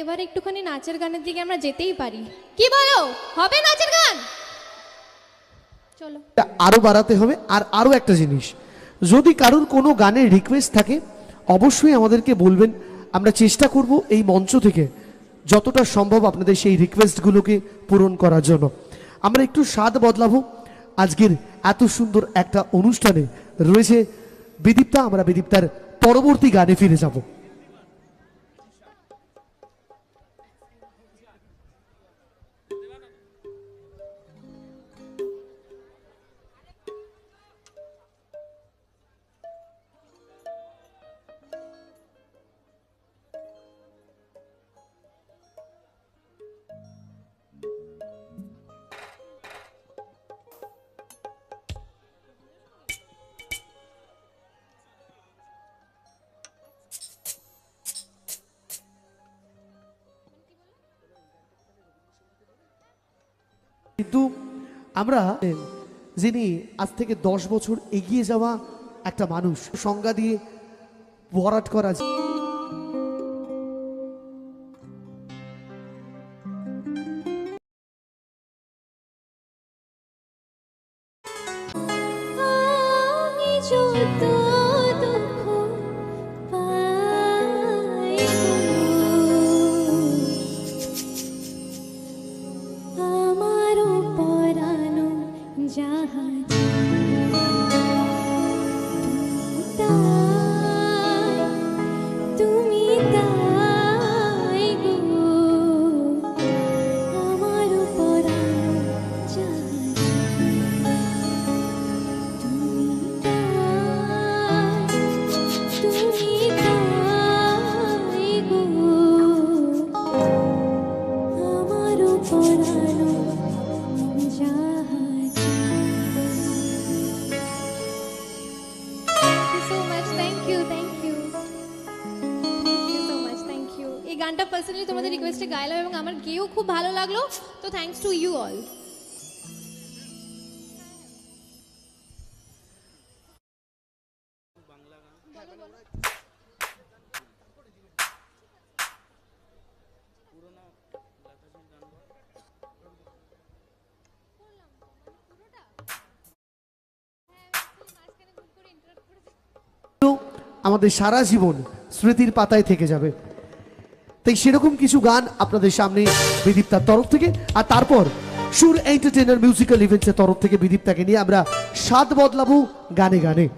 এবার একটুখানি নাচের গানের দিকে আমরা যেতেই পারি। কি বলো? হবে নাচের গান? চলো। আরও বাড়াতে হবে, আর আরও একটা জিনিস। যদি কারোর কোনো গানের রিকোয়েস্ট থাকে, অবশ্যই আমাদেরকে বলবেন। আমরা চেষ্টা করব এই মঞ্চ থেকে যতটা সম্ভব আপনাদের সেই রিকোয়েস্টগুলোকে পূরণ করার জন্য। আমরা একটু স্বাদ বদলাবো। আজকের এত সুন্দর একটা অনুষ্ঠানে রয়েছে বিদীপ্তা, আমরা বিদীপ্তার পরবর্তী গানে ফিরে যাব। কিন্তু আমরা যিনি আজ থেকে দশ বছর এগিয়ে যাওয়া একটা মানুষ, সংজ্ঞা দিয়ে বরাট করা যায়। So much thank you thank you so much thank you এই গানটা পার্সোনালি তোমাদের রিকোয়েস্টে গাইলাম এবং আমার গেয়েও খুব ভালো লাগল, তো থ্যাঙ্কস টু ইউ অল আমাদের সারা জীবন স্মৃতির পাতায় থেকে যাবে। তাই সেরকম কিছু গান আপনাদের সামনে বিদীপ্তার তরফ থেকে। আর তারপর সুর এন্টারটেনার মিউজিক্যাল ইভেন্টসের তরফ থেকে বিদীপ্তাকে নিয়ে আমরা স্বাদ বদলাবো গানে গানে।